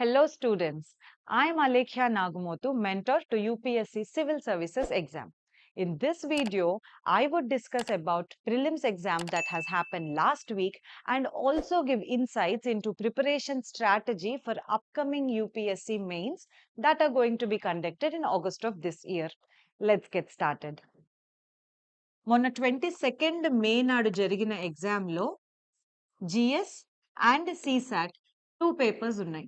Hello students, I am Alekhya Nagumotu, mentor to UPSC Civil Services exam. In this video, I would discuss about prelims exam that has happened last week and also give insights into preparation strategy for upcoming UPSC mains that are going to be conducted in August of this year. Let's get started. మొన్న twenty second మే నాడు జరిగిన ఎగ్జామ్లో GS and CSAT two papers ఉన్నాయి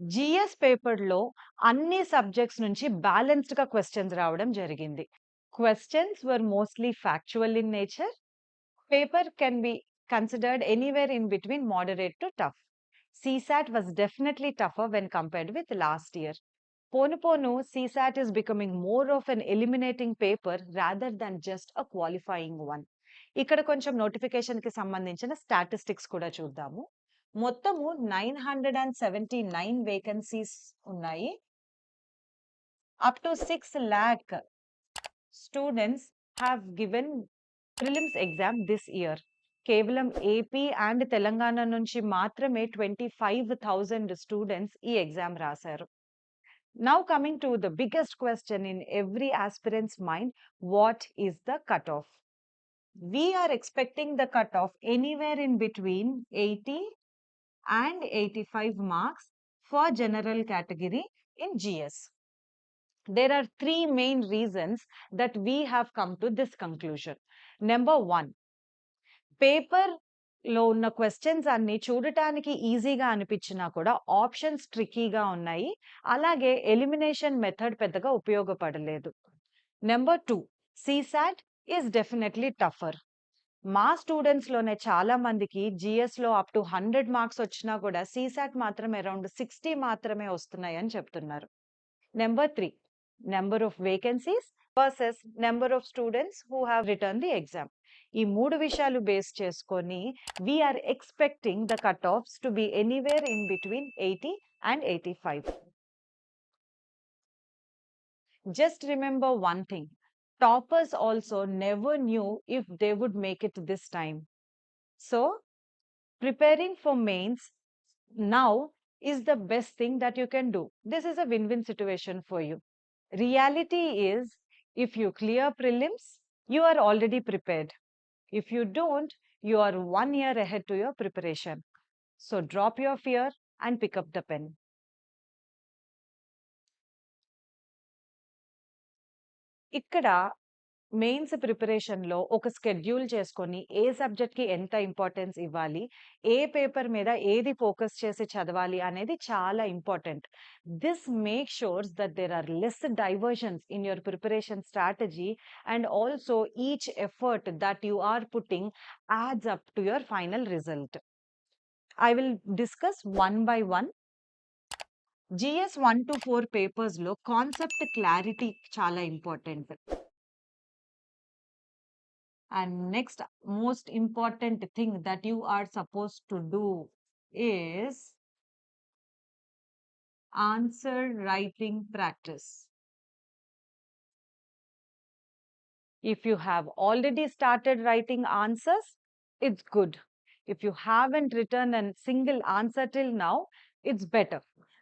GS పేపర్లో అన్ని subjects నుంచి బ్యాలెన్స్డ్గా questions రావడం జరిగింది. Questions were mostly factual in nature. Paper can be considered anywhere in between moderate to tough. CSAT was definitely tougher when compared with last year. పోను పోను CSAT is becoming more of an eliminating paper rather than just a qualifying one. ఇక్కడ కొంచెం నోటిఫికేషన్కి సంబంధించిన statistics కూడా చూద్దాము. మొత్తము nine hundred and seventy nine vacancies ఉన్నాయి up to six lakh students have given prelims exam this year కేవలం AP and Telangana నుంచి మాత్రమే ట్వంటీ ఫైవ్ థౌజండ్ స్టూడెంట్స్ ఈ ఎగ్జామ్ రాశారు Now coming to the biggest question in every aspirant's mind, what is the cutoff? We are expecting the cutoff anywhere in between 80 and 85 marks for general category in GS. There are three main reasons that we have come to this conclusion. Number one, పేపర్లో ఉన్న questions అన్ని చూడటానికి ఈజీగా అనిపించినా కూడా options ట్రికీగా ఉన్నాయి అలాగే elimination method పెద్దగా ఉపయోగపడలేదు number two CSAT is definitely tougher మా స్టూడెంట్స్లోనే చాలా మందికి జిఎస్లో అప్ టు హండ్రెడ్ మార్క్స్ వచ్చినా కూడా సీసాట్ మాత్రం అరౌండ్ సిక్స్టీ మాత్రమే వస్తున్నాయి అని చెప్తున్నారు. Number three number of vacancies versus number of students who have return the exam ఈ మూడు విషయాలు బేస్ చేసుకొని we are expecting the cut offs to be anywhere in between eighty and eighty five just remember one thing toppers also never knew if they would make it this time. So, preparing for mains now is the best thing that you can do. This is a win-win situation for you. Reality is, if you clear prelims, you are already prepared. If you don't, you are one year ahead to your preparation. So drop your fear and pick up the pen. ఇక్కడ mains ప్రిపరేషన్లో ఒక schedule చేసుకొని ఏ సబ్జెక్ట్కి ఎంత importance ఇవ్వాలి ఏ paper మీద ఏది focus చేసి చదవాలి అనేది చాలా important. This make sure that there are less diversions in your preparation strategy and also each effort that you are putting adds up to your final result. I will discuss one by one GS one to four papers లో concept clarity చాలా important and next most important thing that you are supposed to do is answer writing practice if you have already started writing answers it's good if you haven't written a single answer till now it's better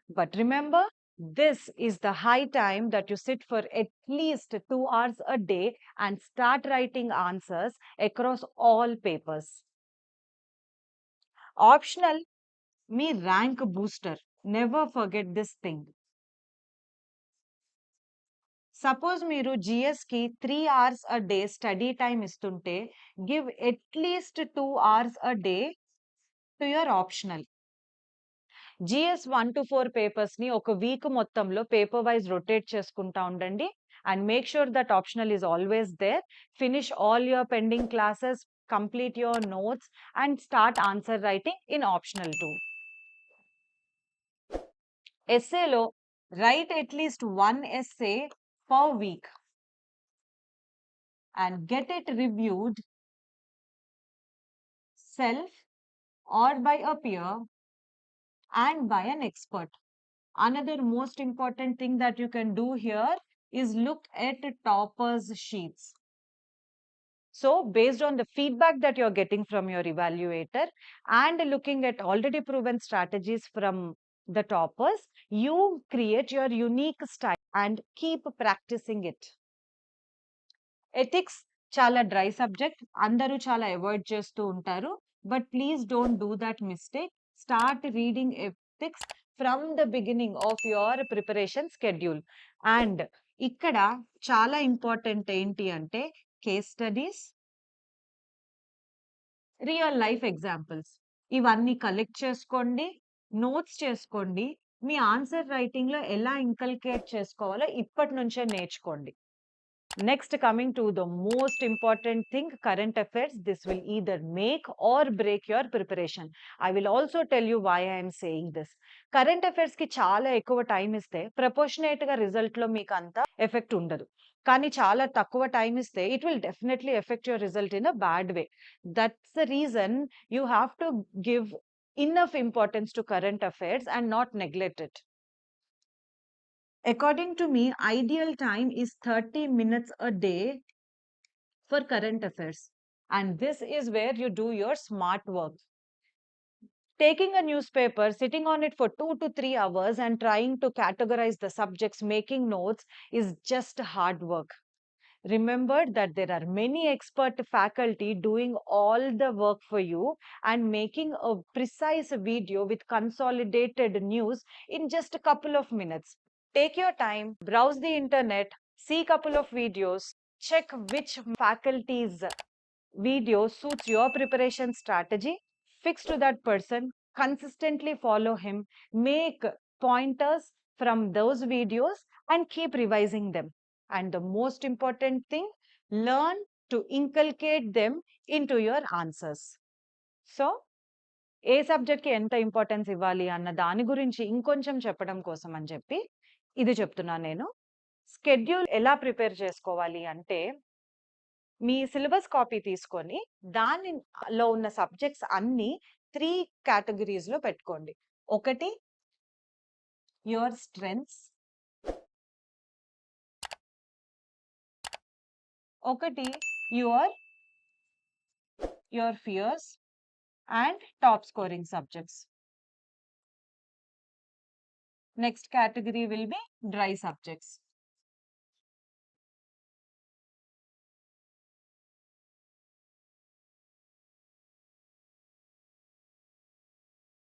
but remember this is the high time that you sit for at least two hours a day and start writing answers across all papers. Optional, me rank booster. Never forget this thing. Suppose మీరు GS కి three hours a day study time ఇస్తుంటే give at least two hours a day to your optional GS one two four పేపర్స్ని ఒక week మొత్తంలో paper wise rotate చేసుకుంటా ఉండండి. And make sure that optional is always there. Finish all your pending classes complete your notes and start answer writing in optional too. ఎస్సేలో write at least one essay per week. And get it reviewed self or by a peer. and by an expert. Another most important thing that you can do here is look at toppers sheets. So based on the feedback that you're getting from your evaluator and looking at already proven strategies from the toppers, you create your unique style and keep practicing it. Ethics చాలా dry subject అందరూ చాలా avoid చేస్తూ ఉంటారు but please don't do that mistake Start reading ethics from the beginning of your preparation schedule and ఇక్కడ చాలా important ఏంటి అంటే case studies real life examples ఇవన్నీ కలెక్ట్ చేసుకోండి నోట్స్ చేసుకోండి మీ ఆన్సర్ రైటింగ్లో ఎలా ఇంకల్కేట్ చేసుకోవాలో ఇప్పటి నుంచే నేర్చుకోండి. Next coming to the most important thing current affairs this will either make or break your preparation I will also tell you why I'm saying this current affairs కి చాలా ఎక్కువ టైం ఇస్తే proportionate గా result లో మీకు అంత effect ఉండదు కానీ చాలా తక్కువ టైం ఇస్తే it will definitely effect your result in a bad way that's the reason you have to give enough importance to current affairs and not neglect it. According to me, ideal time is 30 minutes a day for current affairs. And this is where you do your smart work. Taking a newspaper, sitting on it for two to three hours and trying to categorize the subjects, making notes is just hard work. Remember that there are many expert faculty doing all the work for you and making a precise video with consolidated news in just a couple of minutes. Take your time, browse the internet, see couple of videos, check which faculty's video suits your preparation strategy, fix to that person, consistently follow him, make pointers from those videos and keep revising them. And the most important thing, learn to inculcate them into your answers. So ఏ సబ్జెక్ట్కి ఎంత importance ఇవ్వాలి అన్న దాని గురించి ఇంకొంచెం చెప్పడం కోసం అని చెప్పి ఇది చెప్తున్నాను నేను. స్కెడ్యూల్ ఎలా ప్రిపేర్ చేసుకోవాలి అంటే మీ సిలబస్ కాపీ తీసుకొని దానిలో ఉన్న సబ్జెక్ట్స్ అన్ని త్రీ కేటగిరీస్లో పెట్టుకోండి. ఒకటి యువర్ స్ట్రెంగ్స్. ఒకటి your your fears. And top scoring subjects. Next category will be dry subjects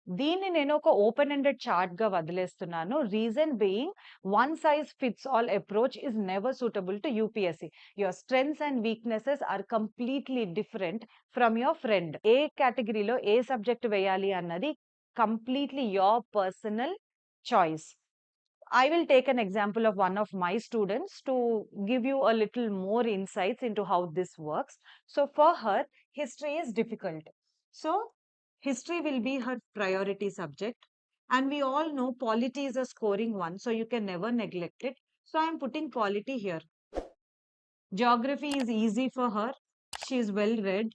దీన్ని నేను ఒక ఓపెన్ ఎండెడ్ చార్ట్గా వదిలేస్తున్నాను. Reason being one size fits all approach is never suitable to UPSC your strengths and weaknesses are completely different from your friend ఏ కేటగిరీలో ఏ subject వేయాలి అన్నది completely your personal choice. I will take an example of one of my students to give you a little more insights into how this works. So for her, history is difficult. So history will be her priority subject. And we all know polity is a scoring one, so you can never neglect it. So I'm putting polity here. Geography is easy for her. She is well read.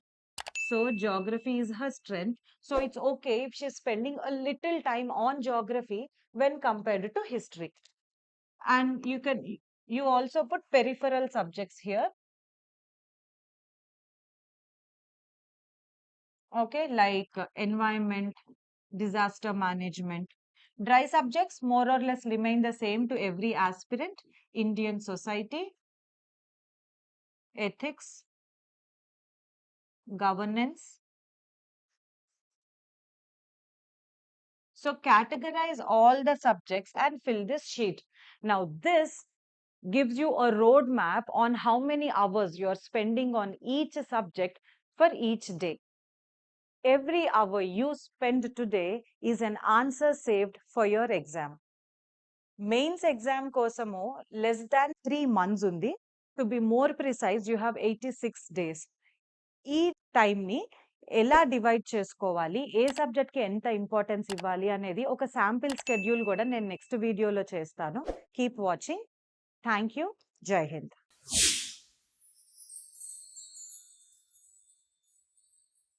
So geography is her strength. So it's okay if she's spending a little time on geography when compared to history. And you can you also put peripheral subjects here. Okay, like uh, environment, disaster management. Dry subjects more or less remain the same to every aspirant. Indian society, ethics, governance. So categorize all the subjects and fill this sheet. Now this gives you a roadmap on how many hours you're spending on each subject for each day. Every hour you spend today is an answer saved for your exam. Mains exam కోసము less than three months ఉంది to be more precise you have eighty six days ఈ టైంని ఎలా divide చేసుకోవాలి? ఏ సబ్జెక్ట్కి ఎంత importance ఇవ్వాలి? అనేది ఒక శాంపిల్ స్కెడ్యూల్ కూడా నేను నెక్స్ట్ వీడియోలో చేస్తాను. Keep watching. థ్యాంక్ యూ జై హింద్.